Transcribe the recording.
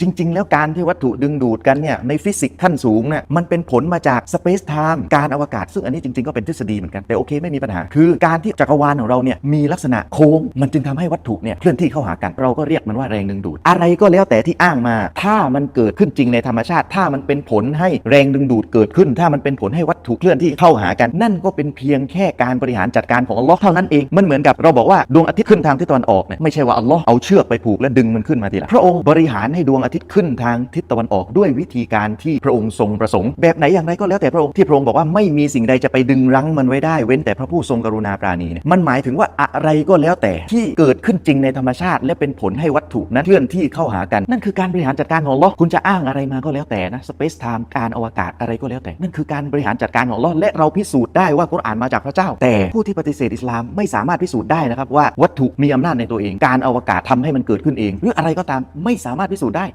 จริง ๆ แล้วการที่วัตถุดึงดูดกันเนี่ยในฟิสิกส์ขั้นสูงเนี่ยมันเป็นผลมาจากสเปซไทม์การอวกาศ ซึ่งอันนี้จริง ๆ ก็เป็นทฤษฎีเหมือนกัน แต่โอเคไม่มีปัญหา คือการที่จักรวาลของเราเนี่ยมีลักษณะโค้ง มันจึงทำให้วัตถุเนี่ยเคลื่อนที่เข้าหากัน เราก็เรียกมันว่าแรงดึงดูด อะไรก็แล้วแต่ที่อ้างมา ถ้ามันเกิดขึ้นจริงในธรรมชาติ ถ้ามันเป็นผลให้แรงดึงดูดเกิดขึ้น ถ้ามันเป็นผลให้วัตถุเคลื่อนที่เข้าหากัน นั่นก็เป็นเพียงแค่การบริหารจัดการของอัลลอฮ์เท่านั้นเอง มันเหมือนกับเราบอกว่าดวงอาทิตย์ขึ้นทางทิศตะวันออกเนี่ยไม่ใช่ว่าอัลลอฮ์เอาเชือกไปผูกและดึงมันขึ้นมาทีละพระองค์บริหารให้ดวงอาทิตย์ขึ้นทางทิศตะวันออกด้วยวิธีการที่พระองค์ทรงประสงค์ แบบไหนอย่างไรก็แล้วแต่พระองค์ที่พระองค์บอกว่าไม่มีสิ่งใดจะไปดึงรั้งมันไว้ได้เว้นแต่พระผู้ทรงกรุณาปราณีเนี่ยมันหมายถึงว่าอะไรก็แล้วแต่ที่เกิดขึ้นจริงในธรรมชาติ และเป็นผลให้วัตถุนั้นเคลื่อนที่เข้าหากัน นั่นคือการบริหารจัดการของลลอคุณจะอ้างอะไรมาก็แล้วแต่นะสเปซไทม์การอวกาศอะไรก็แล้วแต่ นั่นคือการบริหารจัดการของลลอและเราพิสูจน์ได้ว่ากุรอานมาจากพระเจ้า แต่ผู้ที่ปฏิเสธอิสลามไม่สามารถพิสูจน์ได้นะครับว่าวัตถุมีอำนาจในตัวเอง การอวกาศทำให้มันเกิดขึ้นเอง หรืออะไรก็ตามไม่สามารถพิสูจน์ได้